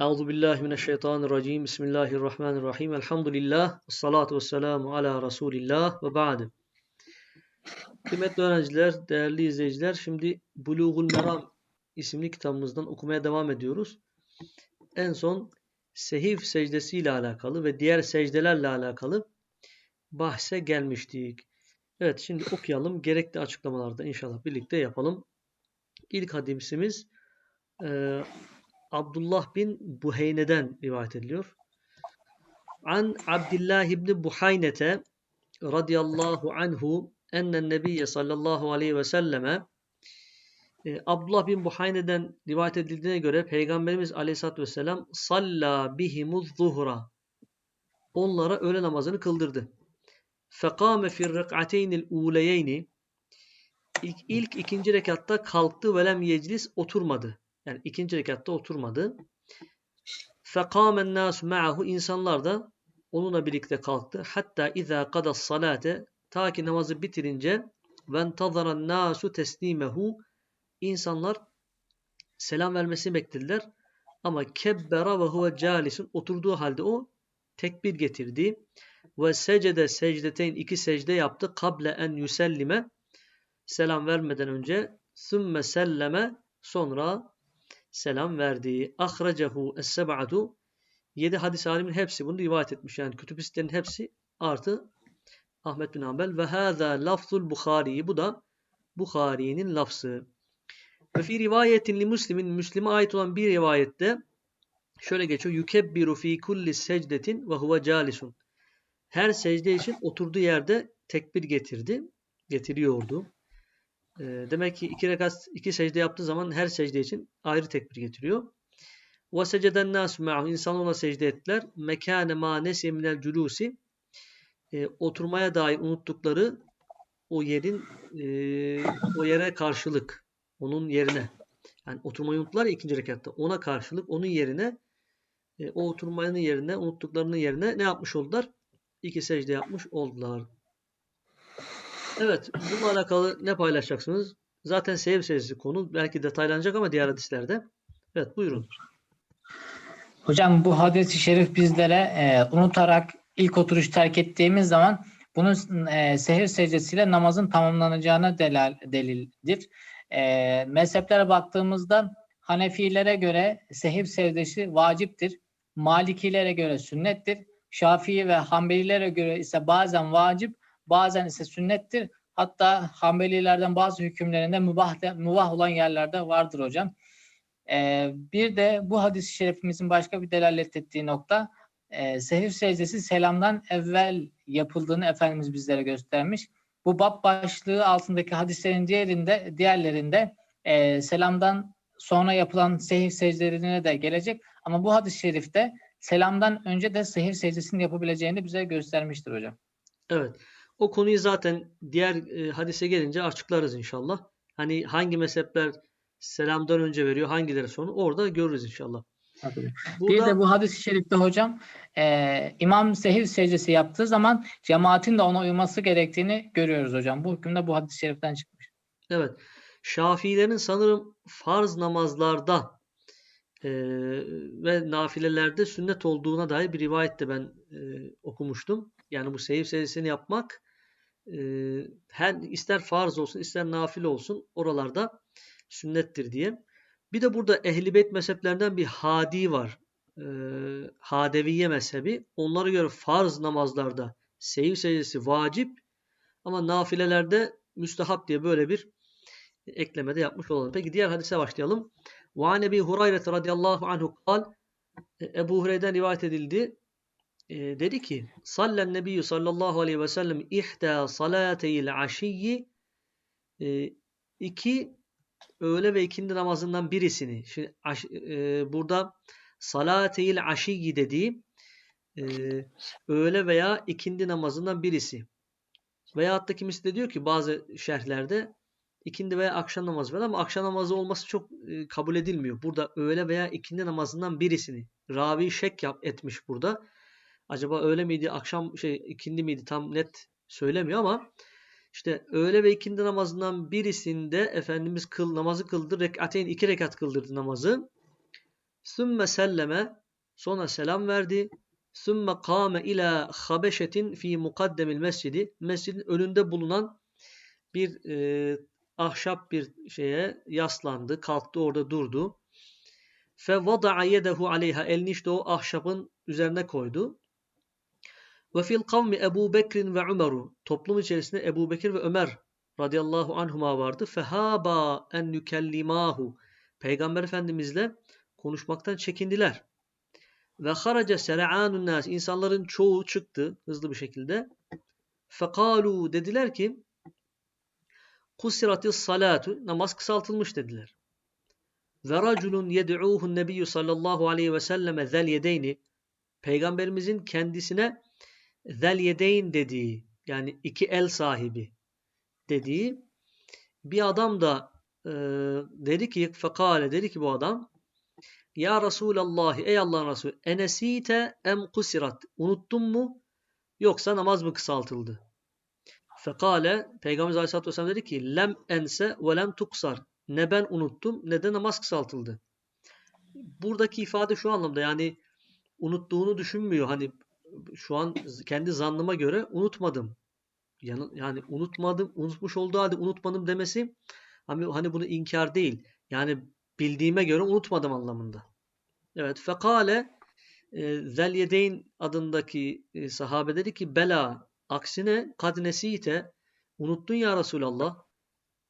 Euzu billahi mineşşeytanirracim. Bismillahirrahmanirrahim. Elhamdülillah. Essalatu vesselamu ala Resulillah ve ba'd. Kıymetli öğrenciler, değerli izleyiciler, şimdi Buluğul Meram isimli kitabımızdan okumaya devam ediyoruz. En son sehif secdesi ile alakalı ve diğer secdelerle alakalı bahse gelmiştik. Evet, şimdi okuyalım. Gerekli açıklamalarda inşallah birlikte yapalım. İlk hadisimiz e, Abdullah bin Buheyne'den rivayet ediliyor. An Abdullah ibn Buhaynete radıyallahu anhu ennen nebiyye sallallahu aleyhi ve selleme e, Abdullah bin Buhayne'den rivayet edildiğine göre Peygamberimiz aleyhissalatü vesselam salla bihimuz zuhra onlara öğle namazını kıldırdı. Fekame fir rek'ateynil uleyeyni ilk, ilk ikinci rekatta kalktı velem yeclis oturmadı. Yani ikinci rekatta oturmadı. فَقَامَ النَّاسُ مَعَهُ insanlar da onunla birlikte kalktı. Hatta اِذَا قَدَ الصَّلَاةَ Ta ki namazı bitirince وَانْتَظَرَ النَّاسُ تَسْلِيمَهُ insanlar selam vermesini beklediler. Ama kebbera ve huve calisun oturduğu halde o tekbir getirdi. Ve secde secdeteyn iki secde yaptı. Kable en yüsellime selam vermeden önce sümme selleme sonra selam verdi. Ahracehu es-seb'atu yedi hadis alimin hepsi bunu rivayet etmiş. Yani kütübistlerin hepsi artı Ahmet bin Hanbel ve hâzâ lafzul Bukhari. Bu da Bukhari'nin lafzı. Ve fi rivayetin li Müslim'in Müslim'e ait olan bir rivayette şöyle geçiyor. Yukebbiru fi kulli secdetin ve huve calisun. Her secde için oturduğu yerde tekbir getirdi. Getiriyordu. E, demek ki iki rekat, iki secde yaptığı zaman her secde için ayrı tekbir getiriyor. Seceden nasu ma'hu. İnsanlar ona secde ettiler. Mekâne mâ nesiye minel culusi. E, oturmaya dair unuttukları o yerin e, o yere karşılık. Onun yerine. Yani oturmayı unuttular ya ikinci rekatta. Ona karşılık onun yerine e, o oturmanın yerine unuttuklarının yerine ne yapmış oldular? İki secde yapmış oldular. Evet, bununla alakalı ne paylaşacaksınız? Zaten sev secdesi konu. Belki detaylanacak ama diğer hadislerde. Evet, buyurun. Hocam bu hadis-i şerif bizlere e, unutarak ilk oturuş terk ettiğimiz zaman bunun e, sehir secdesiyle namazın tamamlanacağına delal, delildir. E, mezheplere baktığımızda Hanefilere göre sehir secdesi vaciptir. Malikilere göre sünnettir. Şafii ve Hanbelilere göre ise bazen vacip, bazen ise sünnettir. Hatta Hanbelilerden bazı hükümlerinde mübah, de, mübah olan yerlerde vardır hocam. Ee, bir de bu hadis-i şerifimizin başka bir delalet ettiği nokta e, sehir secdesi selamdan evvel yapıldığını Efendimiz bizlere göstermiş. Bu bab başlığı altındaki hadislerin diğerinde, diğerlerinde e, selamdan sonra yapılan sehir secdelerine de gelecek. Ama bu hadis-i şerifte selamdan önce de sehir secdesini yapabileceğini bize göstermiştir hocam. Evet. O konuyu zaten diğer e, hadise gelince açıklarız inşallah. Hani hangi mezhepler selamdan önce veriyor, hangileri sonra orada görürüz inşallah. Bir de bu hadis-i şerifte hocam e, imam sehir secdesi yaptığı zaman cemaatin de ona uyması gerektiğini görüyoruz hocam. Bu hükümde bu hadis-i şeriften çıkmış. Evet. Şafiilerin sanırım farz namazlarda e, ve nafilelerde sünnet olduğuna dair bir rivayette ben e, okumuştum. Yani bu seyir secdesini yapmak e, her ister farz olsun ister nafile olsun oralarda sünnettir diye. Bir de burada ehli beyt mezheplerinden bir hadi var. E, hadeviye mezhebi. Onlara göre farz namazlarda seyir secdesi vacip ama nafilelerde müstehap diye böyle bir eklemede yapmış olalım. Peki diğer hadise başlayalım. Ve an Ebi Hureyre radıyallahu anhu kal Ebu Hureyre'den rivayet edildi. E, dedi ki sallen nebiyyü sallallahu aleyhi ve sellem ihda salateyil aşiyyi e, iki öğle ve ikindi namazından birisini şimdi aş, e, burada salateyil aşiyyi dediği e, öğle veya ikindi namazından birisi. Veyahut da kimisi de diyor ki bazı şerhlerde ikindi veya akşam namazı var ama akşam namazı olması çok e, kabul edilmiyor. Burada öğle veya ikindi namazından birisini ravi şek yap etmiş burada. Acaba öğle miydi, akşam şey ikindi miydi tam net söylemiyor ama işte öğle ve ikindi namazından birisinde Efendimiz kıl namazı kıldı. Rekateyn iki rekat kıldırdı namazı. Sümme selleme sonra selam verdi. Sümme kâme ila habeşetin fi mukaddemil mescidi. Mescidin önünde bulunan bir e, ahşap bir şeye yaslandı, kalktı orada durdu. Fe vada'a yedehu aleyha elini işte o ahşabın üzerine koydu. Ve fil kavmi Ebu Bekrin ve Ömer'u. Toplum içerisinde Ebu Bekir ve Ömer radıyallahu anhuma vardı. Fehaba en yükellimahu. Peygamber Efendimizle konuşmaktan çekindiler. Ve haraca ser'anun nas. İnsanların çoğu çıktı hızlı bir şekilde. Fekalu dediler ki Kusiratis salatu. Namaz kısaltılmış dediler. Ve raculun yed'uhun nebiyyü sallallahu aleyhi ve selleme zel yedeyni. Peygamberimizin kendisine zel yedeyn dediği yani iki el sahibi dediği bir adam da e, dedi ki fekale dedi ki bu adam ya Resulallah ey Allah'ın Resulü enesite em kusirat unuttun mu yoksa namaz mı kısaltıldı? Fekale Peygamber Aleyhisselatü Vesselam dedi ki lem ense ve lem tuksar ne ben unuttum ne de namaz kısaltıldı. Buradaki ifade şu anlamda yani unuttuğunu düşünmüyor. Hani şu an kendi zannıma göre unutmadım. Yani, yani unutmadım, unutmuş olduğu halde unutmadım demesi hani, hani bunu inkar değil. Yani bildiğime göre unutmadım anlamında. Evet. Fekale e, Zelyedeyn adındaki e, sahabe dedi ki Bela aksine kad nesite unuttun ya Resulallah.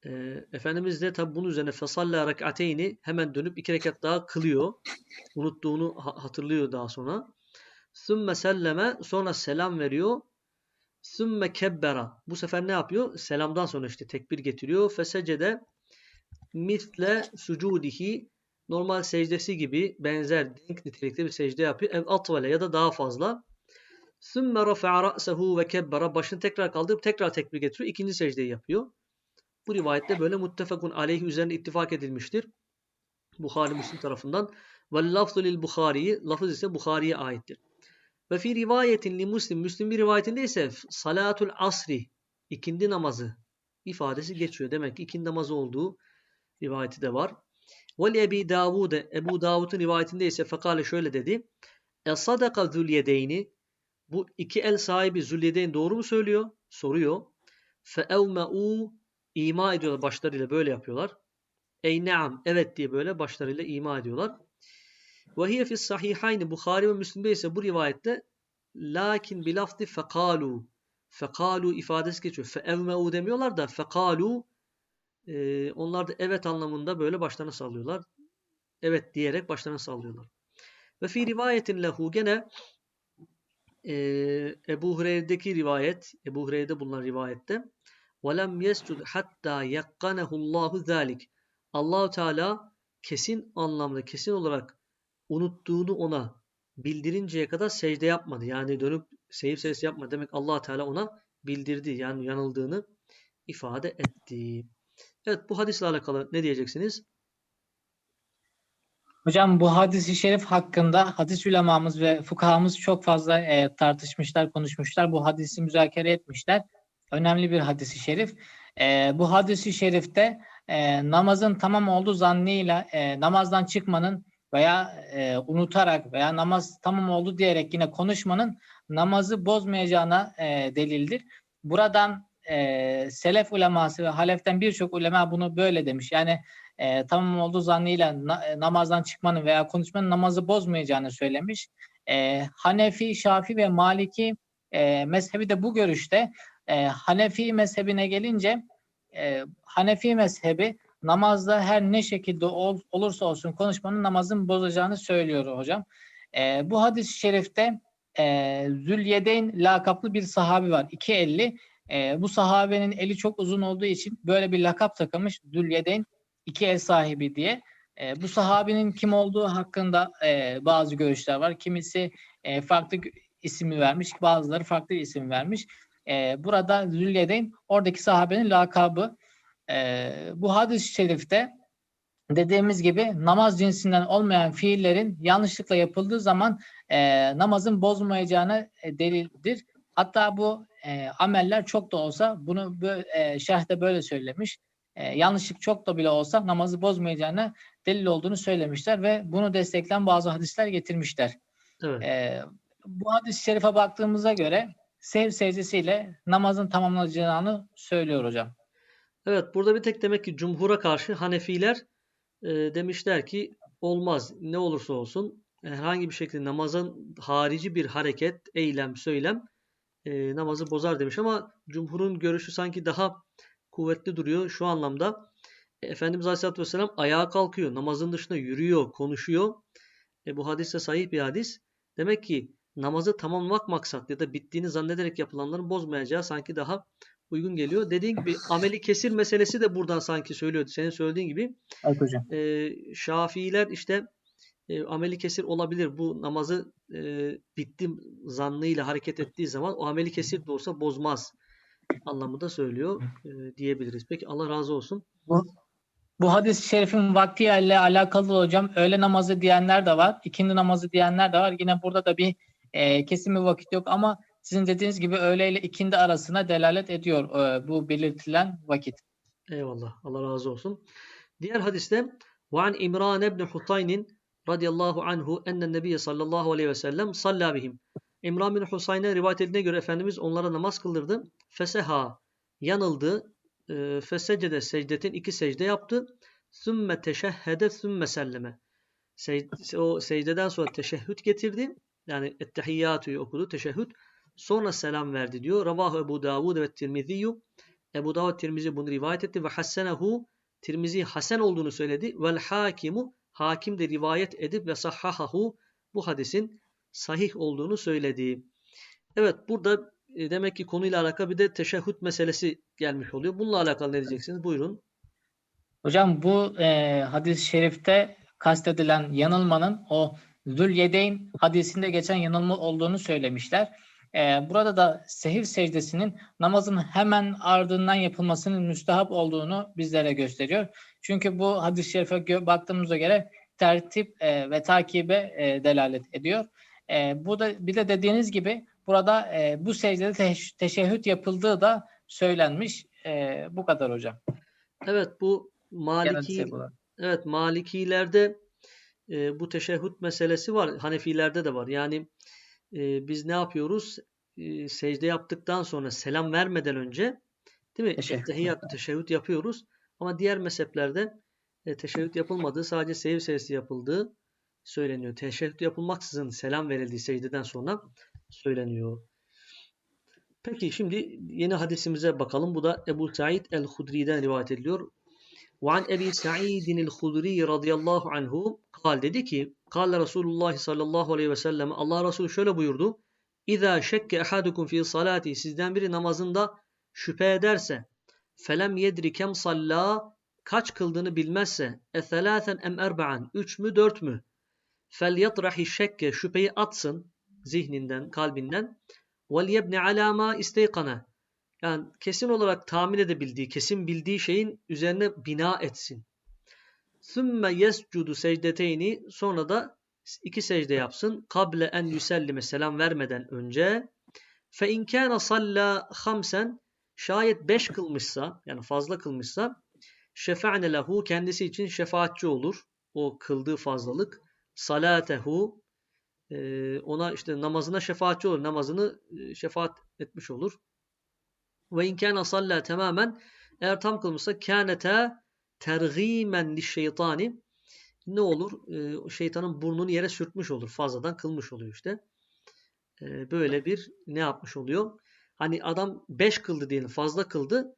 E, Efendimiz de tabi bunun üzerine fesalla rekateyni hemen dönüp iki rekat daha kılıyor. Unuttuğunu hatırlıyor daha sonra. Sümme selleme sonra selam veriyor. Sümme kebbera. Bu sefer ne yapıyor? Selamdan sonra işte tekbir getiriyor. Fesecede misle sucudihi normal secdesi gibi benzer denk nitelikte bir secde yapıyor. Ev atvale ya da daha fazla. Sümme rafa'a ra'sehu ve kebbera. Başını tekrar kaldırıp tekrar tekbir getiriyor. İkinci secdeyi yapıyor. Bu rivayette böyle muttefakun aleyhi üzerine ittifak edilmiştir. Bukhari Müslim tarafından. Ve lafzu lil Bukhari'yi, lafız ise Bukhari'ye aittir. Ve fi rivayetin li Müslim, Müslim bir rivayetinde ise salatul asri, ikindi namazı ifadesi geçiyor. Demek ki ikindi namazı olduğu rivayeti de var. Ve Ebi Davud, Ebu Davud'un rivayetinde ise fekale şöyle dedi. E sadaka zülyedeyni, bu iki el sahibi zülyedeyn doğru mu söylüyor? Soruyor. Fe evme'u, ima ediyorlar başlarıyla böyle yapıyorlar. Ey neam, evet diye böyle başlarıyla ima ediyorlar. Ve hiye fis sahihayni Bukhari ve Müslim'de ise bu rivayette lakin bilafdi fekalu fekalu ifadesi geçiyor. Feevmeu demiyorlar da fekalu e, onlar da evet anlamında böyle başlarına sallıyorlar. Evet diyerek başlarına sallıyorlar. Ve fi rivayetin lehu gene e, Ebu Hureyre'deki rivayet, Ebu Hureyre'de bulunan rivayette وَلَمْ يَسْجُدْ حَتَّى يَقَّنَهُ اللّٰهُ ذَٰلِكِ Allahu Teala kesin anlamda, kesin olarak unuttuğunu ona bildirinceye kadar secde yapmadı. Yani dönüp seyir secdesi yapmadı. Demek allah Teala ona bildirdi. Yani yanıldığını ifade etti. Evet bu hadisle alakalı ne diyeceksiniz? Hocam bu hadisi şerif hakkında hadis ulemamız ve fukahamız çok fazla e, tartışmışlar, konuşmuşlar. Bu hadisi müzakere etmişler. Önemli bir hadisi şerif. E, bu hadisi şerifte e, namazın tamam olduğu zannıyla e, namazdan çıkmanın veya e, unutarak veya namaz tamam oldu diyerek yine konuşmanın namazı bozmayacağına e, delildir. Buradan e, selef uleması ve haleften birçok ulema bunu böyle demiş. Yani e, tamam olduğu zannıyla na, e, namazdan çıkmanın veya konuşmanın namazı bozmayacağını söylemiş. E, Hanefi, Şafi ve Maliki e, mezhebi de bu görüşte. E, Hanefi mezhebine gelince e, Hanefi mezhebi namazda her ne şekilde ol, olursa olsun konuşmanın namazın bozacağını söylüyor hocam. E, bu hadis-i şerifte e, Zülyedeyn lakaplı bir sahabi var. 2.50. E, bu sahabenin eli çok uzun olduğu için böyle bir lakap takılmış Zülyedeyn iki el sahibi diye. E, bu sahabinin kim olduğu hakkında e, bazı görüşler var. Kimisi e, farklı ismi vermiş, bazıları farklı isim vermiş. E, burada Zülyedeyn oradaki sahabenin lakabı. E, bu hadis-i şerifte dediğimiz gibi namaz cinsinden olmayan fiillerin yanlışlıkla yapıldığı zaman e, namazın bozmayacağına e, delildir. Hatta bu e, ameller çok da olsa bunu böyle, e, şerhte böyle söylemiş. E, yanlışlık çok da bile olsa namazı bozmayacağına delil olduğunu söylemişler ve bunu destekleyen bazı hadisler getirmişler. Evet. Ee, bu hadis-i şerife baktığımıza göre sev secdesiyle namazın tamamlanacağını söylüyor hocam. Evet burada bir tek demek ki cumhura karşı Hanefiler e, demişler ki olmaz ne olursa olsun herhangi bir şekilde namazın harici bir hareket, eylem, söylem e, namazı bozar demiş ama cumhurun görüşü sanki daha kuvvetli duruyor şu anlamda. E, Efendimiz Aleyhisselatü Vesselam ayağa kalkıyor, namazın dışında yürüyor, konuşuyor. E, bu hadis de sahih bir hadis. Demek ki namazı tamamlamak maksat ya da bittiğini zannederek yapılanların bozmayacağı sanki daha uygun geliyor. Dediğin gibi ameli kesir meselesi de buradan sanki söylüyordu. Senin söylediğin gibi Evet hocam. e, Şafiiler işte e, ameli kesir olabilir. Bu namazı e, bittim zannıyla hareket ettiği zaman o ameli kesir de olsa bozmaz anlamında söylüyor e, diyebiliriz. Peki Allah razı olsun. Bu hadis-i şerifin vaktiyle alakalı hocam öğle namazı diyenler de var, ikindi namazı diyenler de var. Yine burada da bir e, kesin bir vakit yok ama sizin dediğiniz gibi öğle ile ikindi arasına delalet ediyor e, bu belirtilen vakit. Eyvallah. Allah razı olsun. Diğer hadiste وعن İmran ibn Husayn radıyallahu anhu ennen nebiye sallallahu aleyhi ve sellem salla bihim. İmran bin Husayn'e rivayet edildiğine göre Efendimiz onlara namaz kıldırdı. Feseha yanıldı. E, fesecede secdetin iki secde yaptı. Sümme teşehhede sümme selleme. Sec- o secdeden sonra teşehhüd getirdi. Yani ettehiyyatü'yü okudu. Teşehhüd. Sonra selam verdi diyor. Ravahu Ebu Davud ve Tirmiziyyü. Ebu Davud Tirmizi bunu rivayet etti ve hassenehu Tirmizi hasen olduğunu söyledi. Vel hakimu hakim de rivayet edip ve sahhahahu bu hadisin sahih olduğunu söyledi. Evet burada e, demek ki konuyla alakalı bir de teşehhüd meselesi gelmiş oluyor. Bununla alakalı ne diyeceksiniz? Buyurun. Hocam bu e, hadis-i şerifte kastedilen yanılmanın o Zülyedeyn hadisinde geçen yanılma olduğunu söylemişler. E, burada da sehir secdesinin namazın hemen ardından yapılmasının müstahap olduğunu bizlere gösteriyor. Çünkü bu hadis-i şerife baktığımıza göre tertip e, ve takibe e, delalet ediyor. E, bu da bir de dediğiniz gibi burada e, bu secdede teş- teşehhüd yapıldığı da söylenmiş. E, bu kadar hocam. Evet bu Maliki. Evet Malikilerde e, bu teşehhüd meselesi var. Hanefilerde de var. Yani e, biz ne yapıyoruz? E, secde yaptıktan sonra selam vermeden önce değil mi? Ettehiyyat, teşehhüd yapıyoruz. Ama diğer mezheplerde e, teşehhüd yapılmadığı sadece sehiv secdesi yapıldığı söyleniyor. Teşehhüd yapılmaksızın selam verildiği secdeden sonra söyleniyor. Peki şimdi yeni hadisimize bakalım. Bu da Ebu Said el-Hudri'den rivayet ediliyor. وعن أبي سعيد الخدري رضي الله عنه قال dedi ki قال Resulullah sallallahu aleyhi ve sellem Allah Resulü şöyle buyurdu İza şekke ahadukum fi salati sizden biri namazında şüphe ederse felem yedri kem salla kaç kıldığını bilmezse ethelâthen em erba'an üç mü dört mü fel yatrahi şekke şüpheyi atsın zihninden kalbinden vel yebni alâ mâ isteykana yani kesin olarak tahmin edebildiği, kesin bildiği şeyin üzerine bina etsin. Sümme yescudu secdeteyni sonra da iki secde yapsın. Kable en yüsellime selam vermeden önce. Fe in kana salla hamsen şayet beş kılmışsa yani fazla kılmışsa şefa'ne lehu kendisi için şefaatçi olur. O kıldığı fazlalık. Salatehu e, ona işte namazına şefaatçi olur. Namazını e, şefaat etmiş olur. Ve in kana salla tamamen eğer tam kılmışsa kânete tergîmen şeytani ne olur? Ee, şeytanın burnunu yere sürtmüş olur. Fazladan kılmış oluyor işte. Ee, böyle bir ne yapmış oluyor? Hani adam 5 kıldı diyelim fazla kıldı.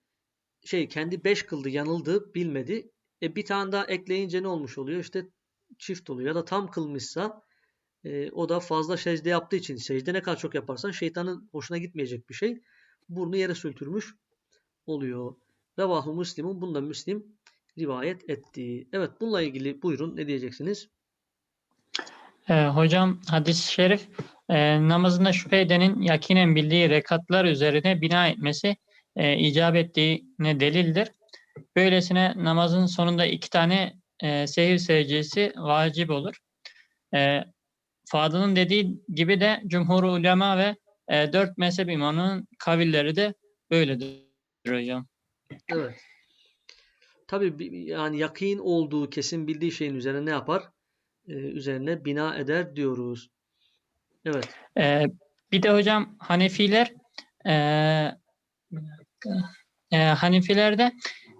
Şey kendi 5 kıldı yanıldı bilmedi. E, bir tane daha ekleyince ne olmuş oluyor? İşte çift oluyor. Ya da tam kılmışsa e, o da fazla secde yaptığı için secde ne kadar çok yaparsan şeytanın hoşuna gitmeyecek bir şey burnu yere sürtülmüş oluyor. Revahu Müslim'un bunda Müslim rivayet etti. Evet bununla ilgili buyurun ne diyeceksiniz? Ee, hocam hadis-i şerif e, namazında şüphe edenin yakinen bildiği rekatlar üzerine bina etmesi e, icap ettiğine delildir. Böylesine namazın sonunda iki tane e, sehir secdesi vacip olur. E, Fadıl'ın dediği gibi de cumhur ulema ve e, dört mezhep imamının kavilleri de böyledir hocam. Evet. tabi yani yakin olduğu kesin bildiği şeyin üzerine ne yapar? Ee, üzerine bina eder diyoruz. Evet. Ee, bir de hocam Hanefiler dakika. Ee, Hanefilerde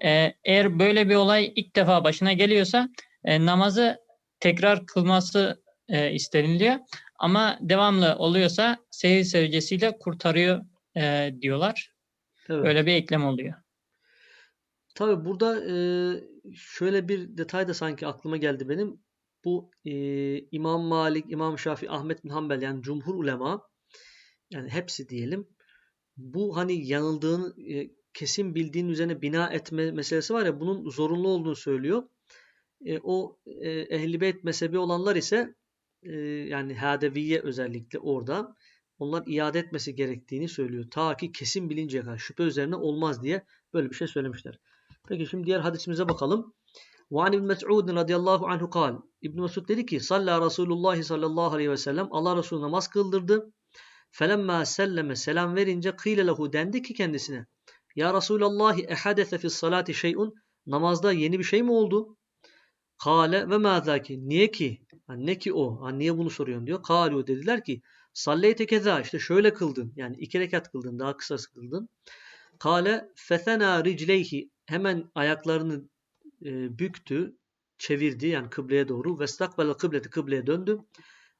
ee, eğer böyle bir olay ilk defa başına geliyorsa ee, namazı tekrar kılması ee, isteniliyor. Ama devamlı oluyorsa seyir sevcesiyle kurtarıyor ee, diyorlar. Evet. Böyle bir eklem oluyor. Tabii burada e, şöyle bir detay da sanki aklıma geldi benim. Bu e, İmam Malik, İmam Şafii, Ahmet bin Hanbel yani cumhur ulema yani hepsi diyelim. Bu hani yanıldığını e, kesin bildiğin üzerine bina etme meselesi var ya bunun zorunlu olduğunu söylüyor. E, o e, Ehl-i Beyt mezhebi olanlar ise e, yani Hadeviye özellikle orada onlar iade etmesi gerektiğini söylüyor. Ta ki kesin bilinceye kadar şüphe üzerine olmaz diye böyle bir şey söylemişler. Peki şimdi diğer hadisimize bakalım. وعن ابن مسعود radıyallahu anhu kal. İbn Mesud dedi ki salla Resulullah sallallahu aleyhi ve sellem Allah Resulü namaz kıldırdı. Felemma selleme selam verince kıyle lehu dendi ki kendisine Ya Resulallah ehadese fis salati şey'un namazda yeni bir şey mi oldu? Kale ve mazaki niye ki? ne ki o? Yani niye bunu soruyorsun diyor. Kalu dediler ki salleyte keza işte şöyle kıldın. Yani iki rekat kıldın daha kısa kıldın. Kale fethena ricleyhi hemen ayaklarını e, büktü, çevirdi yani kıbleye doğru. Ve stakbel kıbleti kıbleye döndü.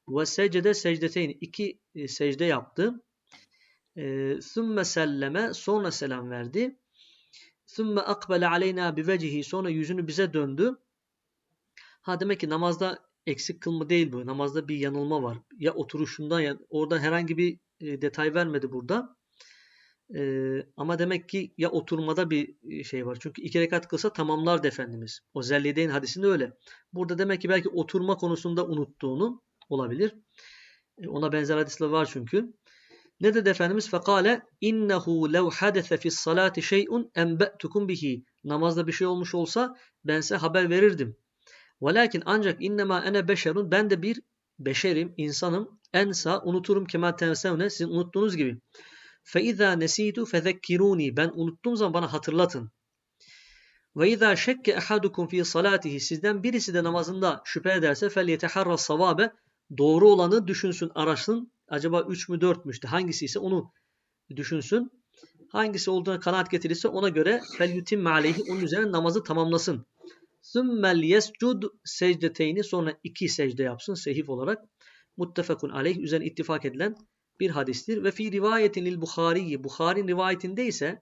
Ve secde secdeteyn iki e, secde yaptı. E, Sümme selleme sonra selam verdi. Sümme akbele aleyna bivecihi sonra yüzünü bize döndü. Ha demek ki namazda eksik kılma değil bu. Namazda bir yanılma var. Ya oturuşundan ya oradan herhangi bir e, detay vermedi burada. Ee, ama demek ki ya oturmada bir şey var. Çünkü iki rekat kılsa tamamlardı Efendimiz. O Zellideyn hadisinde öyle. Burada demek ki belki oturma konusunda unuttuğunu olabilir. Ona benzer hadisler var çünkü. Ne dedi Efendimiz? Fekale innehu lev hadese fis salati şey'un enbe'tukum bihi. Namazda bir şey olmuş olsa ben size haber verirdim. Velakin ancak innema ene beşerun ben de bir beşerim, insanım. Ensa unuturum kema tensevne sizin unuttuğunuz gibi. Fe izâ nesîtu fezekkirûni ben unuttuğum zaman bana hatırlatın. Ve izâ şekke ehadukum fi salatihi sizden birisi de namazında şüphe ederse fel yeteharra savabe doğru olanı düşünsün, araşsın. Acaba 3 mü 4'müş hangisi ise onu düşünsün. Hangisi olduğuna kanaat getirirse ona göre fel yutimme aleyhi onun üzerine namazı tamamlasın. Sümmel yescud secdeteyni sonra iki secde yapsın sehif olarak. Muttefakun aleyh üzerine ittifak edilen bir hadistir. Ve fi rivayetin il Bukhari'yi Bukhari'nin rivayetinde ise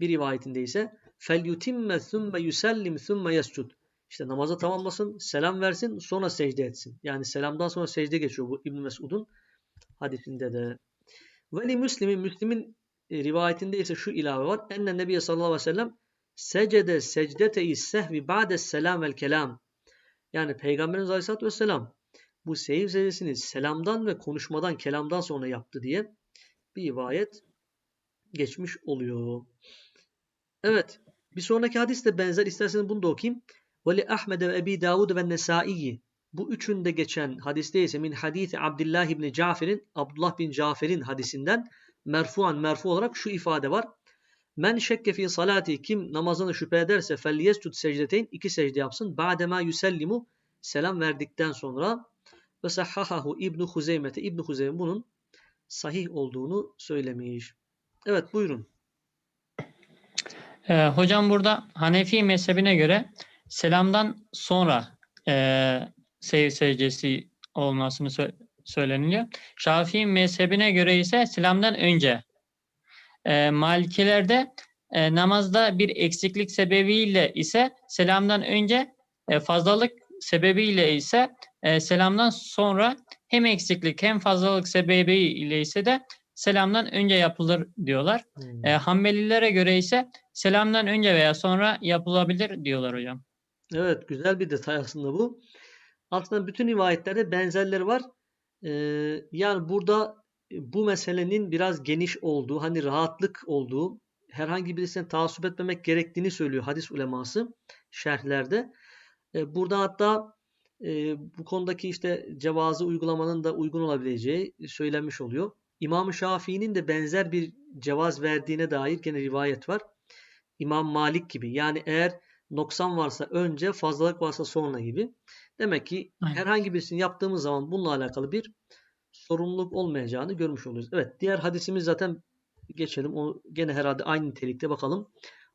bir rivayetinde ise fel yutimme sümme yusellim sümme yescud. İşte namaza tamamlasın, selam versin, sonra secde etsin. Yani selamdan sonra secde geçiyor bu İbn Mesud'un hadisinde de. Ve li Müslim'in Müslim'in e, rivayetinde ise şu ilave var. Enne Nebiye sallallahu aleyhi ve sellem secde secdete-i sehvi ba'de selam vel kelam. Yani Peygamberimiz aleyhissalatü vesselam bu seyir secdesini selamdan ve konuşmadan, kelamdan sonra yaptı diye bir rivayet geçmiş oluyor. Evet. Bir sonraki hadis de benzer. İsterseniz bunu da okuyayım. Veli Ahmed ve Ebi Davud ve Nesai'yi. Bu üçünde geçen hadiste ise min hadisi Abdullah ibn Cafer'in Abdullah bin Cafer'in hadisinden merfuan merfu olarak şu ifade var. Men şekke fi salati kim namazını şüphe ederse fel yescud secdeteyn iki secde yapsın. Ba'dema yusellimu selam verdikten sonra ve sahhahahu İbn Huzeyme'te İbn Huzeyme bunun sahih olduğunu söylemiş. Evet buyurun. Ee, hocam burada Hanefi mezhebine göre selamdan sonra e, seyir secdesi olmasını sö- söyleniliyor. Şafii mezhebine göre ise selamdan önce. E, Malikilerde e, namazda bir eksiklik sebebiyle ise selamdan önce e, fazlalık sebebiyle ise e, selamdan sonra hem eksiklik hem fazlalık sebebiyle ise de selamdan önce yapılır diyorlar. Hmm. E, Hanbelilere göre ise selamdan önce veya sonra yapılabilir diyorlar hocam. Evet güzel bir detay aslında bu. Aslında bütün rivayetlerde benzerleri var. Ee, yani burada bu meselenin biraz geniş olduğu, hani rahatlık olduğu, herhangi birisine taassup etmemek gerektiğini söylüyor hadis uleması şerhlerde. Ee, burada hatta e, bu konudaki işte cevazı uygulamanın da uygun olabileceği söylenmiş oluyor. İmam Şafii'nin de benzer bir cevaz verdiğine dair gene rivayet var. İmam Malik gibi. Yani eğer Noksan varsa önce, fazlalık varsa sonra gibi. Demek ki Aynen. herhangi birisini yaptığımız zaman bununla alakalı bir sorumluluk olmayacağını görmüş oluyoruz. Evet diğer hadisimiz zaten geçelim. O gene herhalde aynı nitelikte bakalım.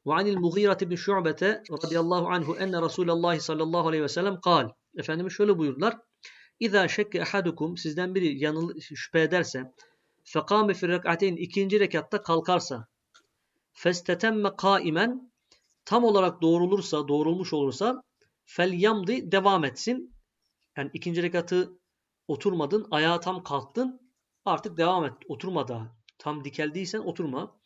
Ve anil Mughirati bin Şu'bete radıyallahu anhu enne Resulallah sallallahu aleyhi ve sellem kal. Efendimiz şöyle buyurdular. İza şekke ahadukum sizden biri yanıl şüphe ederse fekame fi rek'ateyn ikinci rekatta kalkarsa festetemme kaimen tam olarak doğrulursa doğrulmuş olursa fel yamdi devam etsin. Yani ikinci rekatı oturmadın, ayağa tam kalktın. Artık devam et. Oturma daha. Tam dikeldiysen oturma.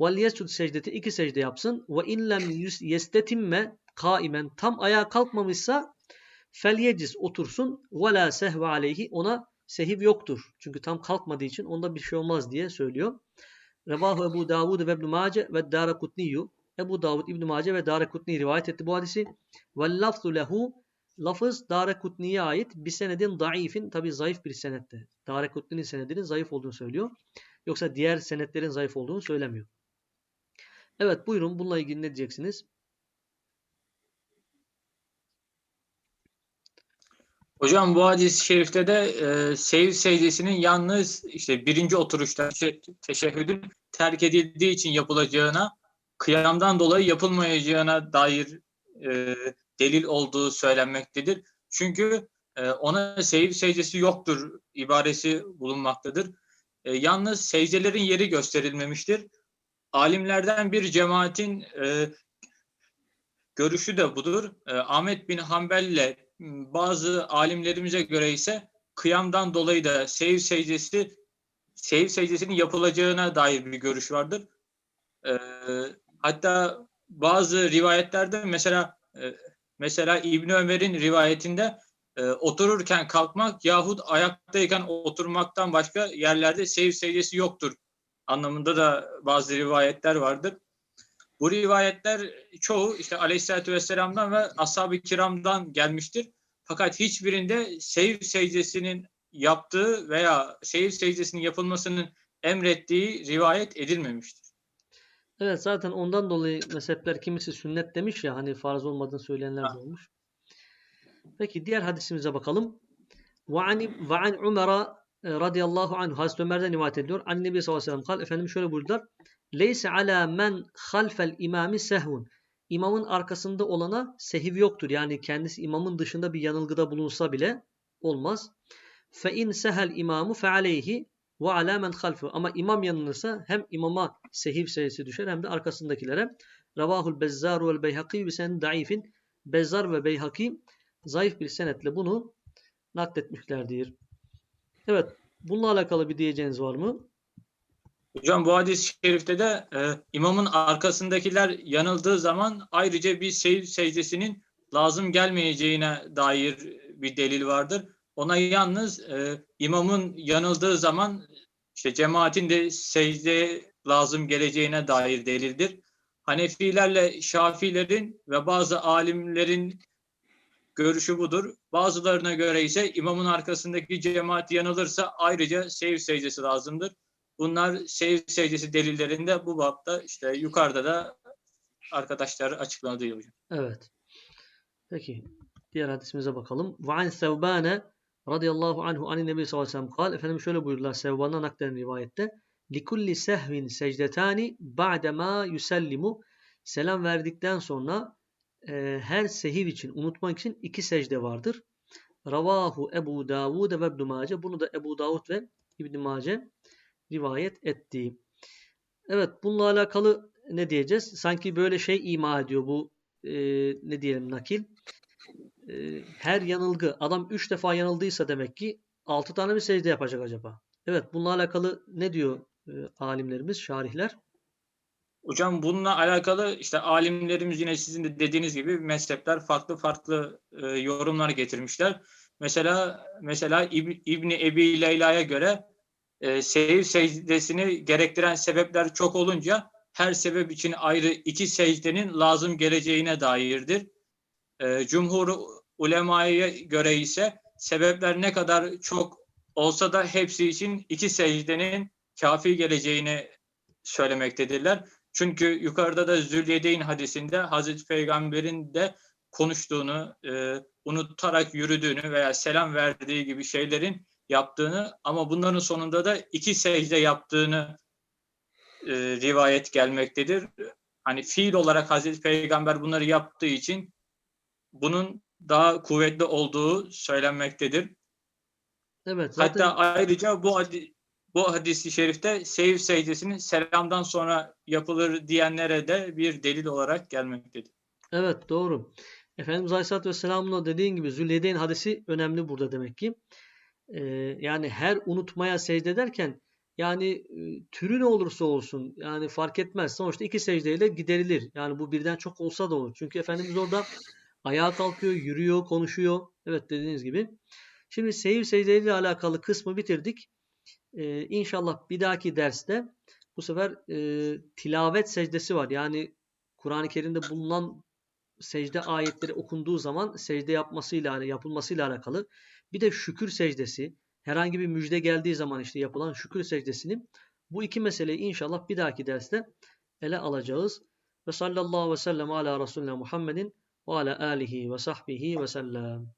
Vel yescud secdeti iki secde yapsın. Ve in lem yestetimme kaimen tam ayağa kalkmamışsa fel otursun. Ve la sehve aleyhi ona sehiv yoktur. Çünkü tam kalkmadığı için onda bir şey olmaz diye söylüyor. Revahu Ebu Davud ve İbn Mace ve Darakutniyu. Ebu Davud, İbn Mace ve Darakutni rivayet etti bu hadisi. Ve lafzu lehu lafız Darakutni'ye ait bir senedin daifin tabi zayıf bir senette. Darakutni'nin senedinin zayıf olduğunu söylüyor. Yoksa diğer senetlerin zayıf olduğunu söylemiyor. Evet buyurun bununla ilgili ne diyeceksiniz? Hocam bu hadis-i şerifte de e, sev secdesinin yalnız işte birinci oturuşta te- teşehhüdün terk edildiği için yapılacağına, kıyamdan dolayı yapılmayacağına dair e, delil olduğu söylenmektedir. Çünkü e, ona sev secdesi yoktur ibaresi bulunmaktadır. E, yalnız secdelerin yeri gösterilmemiştir. Alimlerden bir cemaatin e, görüşü de budur. E, Ahmet bin Hanbel ile m, bazı alimlerimize göre ise kıyamdan dolayı da sev secdesi sev secdesinin yapılacağına dair bir görüş vardır. E, hatta bazı rivayetlerde mesela e, mesela İbn Ömer'in rivayetinde e, otururken kalkmak yahut ayaktayken oturmaktan başka yerlerde sev secdesi yoktur anlamında da bazı rivayetler vardır. Bu rivayetler çoğu işte Aleyhisselatü Vesselam'dan ve Ashab-ı Kiram'dan gelmiştir. Fakat hiçbirinde sev secdesinin yaptığı veya sev secdesinin yapılmasının emrettiği rivayet edilmemiştir. Evet zaten ondan dolayı mezhepler kimisi sünnet demiş ya hani farz olmadığını söyleyenler de olmuş. Peki diğer hadisimize bakalım. Ve an ve an Umer'a e, radıyallahu anhu Hazreti Ömer'den rivayet ediyor. An Nebi sallallahu aleyhi ve sellem kal Efendimiz şöyle buyurdular. Leyse ala men halfel imami sehvun. İmamın arkasında olana sehiv yoktur. Yani kendisi imamın dışında bir yanılgıda bulunsa bile olmaz. Fe in sehel imamu fe aleyhi ve ala men. Ama imam yanılırsa hem imama sehiv sayısı düşer hem de arkasındakilere. Ravahul Bezzar vel Beyhaki bi sen daifin. Bezzar ve Beyhaki zayıf bir senetle bunu nakletmişlerdir. Evet. Bununla alakalı bir diyeceğiniz var mı? Hocam bu hadis-i şerifte de e, imamın arkasındakiler yanıldığı zaman ayrıca bir sev secdesinin lazım gelmeyeceğine dair bir delil vardır. Ona yalnız e, imamın yanıldığı zaman işte cemaatin de secde lazım geleceğine dair delildir. Hanefilerle Şafilerin ve bazı alimlerin görüşü budur. Bazılarına göre ise imamın arkasındaki cemaat yanılırsa ayrıca sev secdesi lazımdır. Bunlar sev secdesi delillerinde bu bapta işte yukarıda da arkadaşlar açıkladığı hocam. Evet. Peki. Diğer hadisimize bakalım. Ve an Sevbane radıyallahu anhu anin nebi sallallahu aleyhi ve sellem kal. Efendim şöyle buyurdular Sevban'dan nakleden rivayette. Likulli sehvin secdetani ba'dema yusellimu. Selam verdikten sonra e, her sehiv için, unutmak için iki secde vardır. Ravahu Ebu Davud ve İbn Mace. Bunu da Ebu Davud ve İbn Mace rivayet etti. Evet bununla alakalı ne diyeceğiz? Sanki böyle şey ima ediyor bu e, ne diyelim nakil. E, her yanılgı adam 3 defa yanıldıysa demek ki 6 tane mi secde yapacak acaba? Evet bununla alakalı ne diyor e, alimlerimiz, şarihler? Hocam bununla alakalı işte alimlerimiz yine sizin de dediğiniz gibi mezhepler farklı farklı e, yorumlar getirmişler. Mesela mesela İb, İbni Ebi Leyla'ya göre e, sehiv secdesini gerektiren sebepler çok olunca her sebep için ayrı iki secdenin lazım geleceğine dairdir. E, Cumhur ulemaya göre ise sebepler ne kadar çok olsa da hepsi için iki secdenin kafi geleceğini söylemektedirler. Çünkü yukarıda da Zülyedeyn hadisinde Hazreti Peygamber'in de konuştuğunu, e, unutarak yürüdüğünü veya selam verdiği gibi şeylerin yaptığını ama bunların sonunda da iki secde yaptığını e, rivayet gelmektedir. Hani fiil olarak Hazreti Peygamber bunları yaptığı için bunun daha kuvvetli olduğu söylenmektedir. Evet zaten Hatta ayrıca bu hadi, bu hadisi şerifte sev secdesinin selamdan sonra yapılır diyenlere de bir delil olarak gelmektedir. Evet doğru. Efendimiz Aleyhisselatü Vesselam'ın da dediğin gibi Zülyedeyn hadisi önemli burada demek ki. Ee, yani her unutmaya secde ederken yani e, türü ne olursa olsun yani fark etmez. Sonuçta iki secdeyle giderilir. Yani bu birden çok olsa da olur. Çünkü Efendimiz orada ayağa kalkıyor, yürüyor, konuşuyor. Evet dediğiniz gibi. Şimdi seyir secdeleriyle alakalı kısmı bitirdik. Ee, inşallah bir dahaki derste bu sefer e, tilavet secdesi var. Yani Kur'an-ı Kerim'de bulunan secde ayetleri okunduğu zaman secde yapmasıyla yapılmasıyla alakalı. Bir de şükür secdesi. Herhangi bir müjde geldiği zaman işte yapılan şükür secdesini bu iki meseleyi inşallah bir dahaki derste ele alacağız. Ve sallallahu ve sellem ala Resulüne Muhammedin ve ala alihi ve sahbihi ve sellem.